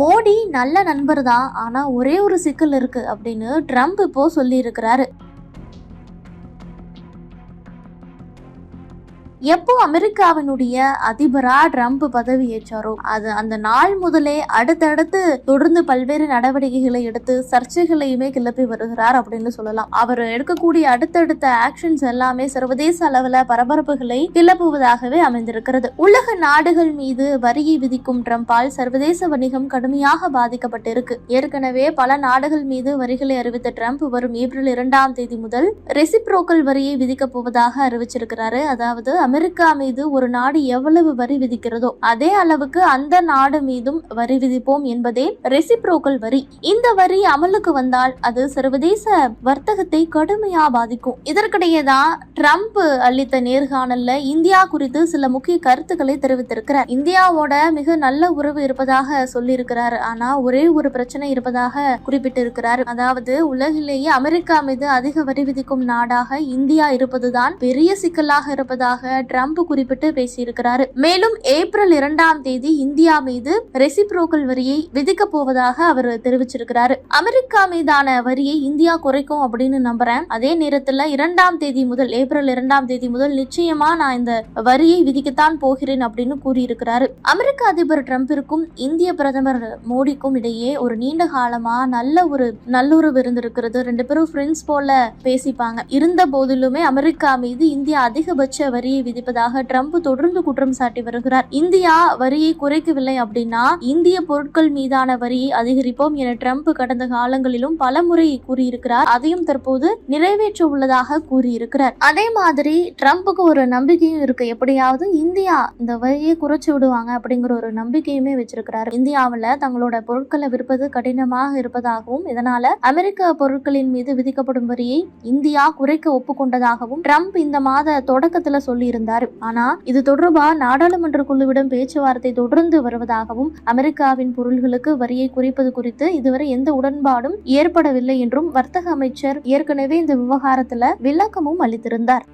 மோடி நல்ல நண்பர் தான் ஆனால் ஒரே ஒரு சிக்கல் இருக்குது அப்படின்னு ட்ரம்ப் இப்போது சொல்லியிருக்கிறாரு. எப்போ அமெரிக்காவினுடைய அதிபரா ட்ரம்ப் பதவி ஏற்றாரோ அது அந்த நாள் முதலே அடுத்தடுத்து தொடர்ந்து பல்வேறு நடவடிக்கைகளை எடுத்து சர்ச்சைகளையுமே கிளப்பி வருகிறார் அப்படின்னு சொல்லலாம். அவர் எடுக்கக்கூடிய அடுத்தடுத்த ஆக்ஷன்ஸ் எல்லாமே சர்வதேச அளவுல பரபரப்புகளை கிளப்புவதாகவே அமைந்திருக்கிறது. உலக நாடுகள் மீது வரியை விதிக்கும் ட்ரம்பால் சர்வதேச வணிகம் கடுமையாக பாதிக்கப்பட்டிருக்கு. ஏற்கனவே பல நாடுகள் மீது வரிகளை அறிவித்த ட்ரம்ப் வரும் ஏப்ரல் இரண்டாம் தேதி முதல் ரெசிப்ரோக்கல் வரியை விதிக்கப் போவதாக அறிவிச்சிருக்கிறாரு. அதாவது அமெரிக்கா மீது ஒரு நாடு எவ்வளவு வரி விதிக்கிறதோ அதே அளவுக்கு அந்த நாடு மீதும் வரி விதிப்போம் என்பதே ரெசிப்ரோக்கல் வரி. இந்த வரி அமலுக்கு வந்தால் அது சர்வதேச வர்த்தகத்தை கடுமையா பாதிக்கும். இதற்கிடையே தான் ட்ரம்ப் அளித்த நேர்காணல்ல இந்தியா குறித்து சில முக்கிய கருத்துக்களை தெரிவித்திருக்கிறார். இந்தியாவோட மிக நல்ல உறவு இருப்பதாக சொல்லியிருக்கிறார். ஆனா ஒரே ஒரு பிரச்சனை இருப்பதாக குறிப்பிட்டிருக்கிறார். அதாவது உலகிலேயே அமெரிக்கா மீது அதிக வரி விதிக்கும் நாடாக இந்தியா இருப்பதுதான் பெரிய சிக்கலாக இருப்பதாக ட்ரம்ப் குறிப்பிட்டு பேசியிருக்கிறாரு. மேலும் ஏப்ரல் இரண்டாம் தேதி இந்தியா மீது ரெசிப்ரோக்கல் வரியை விதிக்க போவதாக அவர் தெரிவிச்சிருக்கிறாரு. அமெரிக்கா மீதான வரியை இந்தியா குறைக்கும் அப்படின்னு நம்புறேன். அதே நேரத்துல இரண்டாம் தேதி முதல் ஏப்ரல் இரண்டாம் தேதி முதல் நிச்சயமா நான் இந்த வரியை விதிக்கத்தான் போகிறேன் அப்படின்னு கூறியிருக்கிறாரு. அமெரிக்க அதிபர் ட்ரம்பிற்கும் இந்திய பிரதமர் மோடிக்கும் இடையே ஒரு நீண்ட காலமா நல்ல ஒரு நல்லுறவு இருந்திருக்கிறது. ரெண்டு பேரும் ஃப்ரெண்ட்ஸ் போல பேசிப்பாங்க. இருந்த போதிலுமே அமெரிக்கா மீது இந்தியா அதிகபட்ச வரியை விதிப்பதாக ட்ரம்ப் தொடர்ந்து குற்றம் சாட்டி வருகிறார். இந்தியா வரியை குறைக்கவில்லை அப்படின்னா இந்திய பொருட்கள் மீதான வரியை அதிகரிப்போம் என ட்ரம்ப் கடந்த காலங்களிலும் பலமுறை கூறியிருக்கிறார். அதையும் தற்போது நிறைவேற்ற உள்ளதாக கூறியிருக்கிறார். அதே மாதிரி ட்ரம்ப்புக்கு ஒரு நம்பிக்கையும் இருக்கு. எப்படியாவது இந்தியா இந்த வரியை குறைச்சு விடுவாங்க அப்படிங்கிற ஒரு நம்பிக்கையுமே வச்சிருக்கிறார். இந்தியாவில் தங்களோட பொருட்களை விற்பது கடினமாக இருப்பதாகவும் இதனால அமெரிக்க பொருட்களின் மீது விதிக்கப்படும் வரியை இந்தியா குறைக்க ஒப்புக்கொண்டதாகவும் ட்ரம்ப் இந்த மாத தொடக்கத்துல சொல்லியிருந்தார் ஆனா இது தொடர்பாக நாடாளுமன்ற குழுவிடம் பேச்சுவார்த்தை தொடர்ந்து வருவதாகவும் அமெரிக்காவின் பொருள்களுக்கு வரியை குறைப்பது குறித்து இதுவரை எந்த உடன்பாடும் ஏற்படவில்லை என்றும் வர்த்தக அமைச்சர் ஏற்கனவே இந்த விவகாரத்துல விளக்கமும் அளித்திருந்தார்.